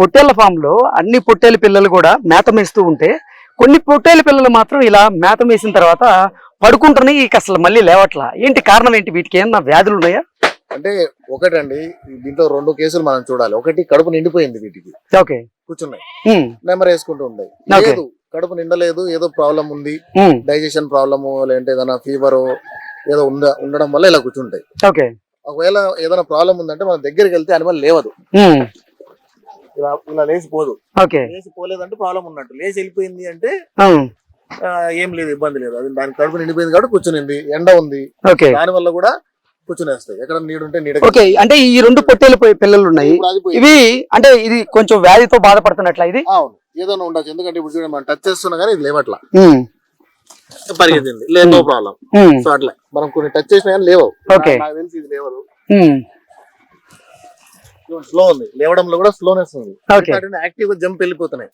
పొట్టేళ్ళ ఫామ్లో అన్ని పొట్టేలు పిల్లలు కూడా మేత మేస్తూ ఉంటే కొన్ని పొట్టేలు పిల్లలు మాత్రం ఇలా మేత మేసిన తర్వాత పడుకుంటున్నాయి ఇక అసలు మళ్ళీ లేవట్లా? ఏంటి కారణం ఏంటి? వీటికి ఏమన్నా వ్యాధులు ఉన్నాయా? అంటే ఒకటండి దీంట్లో రెండు కేసులు మనం చూడాలి. ఒకటి కడుపు నిండిపోయింది వీటికి. ఓకే. కూర్చున్నాయి. నెంబర్ వేసుకుంటూ ఉన్నాయి. లేదు కడుపు నిండలేదు ఏదో ప్రాబ్లం ఉంది. డైజెషన్ ప్రాబ్లము లేదంటే ఏదైనా ఫీవర్ ఏదో ఉండ ఉండడం వల్ల ఇలా కూర్చుంటాయి. ఓకే. ఒకవేళ ఏదైనా ప్రాబ్లం ఉందంటే మన దగ్గరికి వెళ్తే అనిమల్ లేవదు. ఇలా ఇలా లేచిపోదు. ఓకే. లేచి పోలేదంటే ప్రాబ్లం ఉన్నట్టు. లేచి వెళ్ళిపోయింది అంటే ఏం లేదు ఇబ్బంది లేదు. అది దాని కడుపు నిండిపోయింది కాబట్టి కూర్చునింది. ఎండ ఉంది. దాని వల్ల కూడా కూర్చునేస్తాయి. ఎక్కడ నీడుంటే నీడ ఓకే అంటే ఈ రెండు పొట్టేలు పిల్లలు ఉన్నాయి. ఇవి అంటే ఇది కొంచెం వ్యాధితో బాధపడుతున్నట్ల ఇది? అవును. ఏదైనా ఉండొచ్చు. ఎందుకంటే ఇప్పుడు చూడండి మనం టచ్ చేస్తున్నా కానీ ఇది లేవట్లా. పరిగెత్తింది. లేదు నో ప్రాబ్లం. సో అట్లా. మనం కొన్ని టచ్ చేసినా కానీ లేవు. నాకు తెలిసి ఇది లేవదు. స్లో ఉంది. లేవడంలో కూడా స్లోనెస్ ఉంది. యాక్టివ్గా జంప్ వెళ్ళిపోతున్నాయి.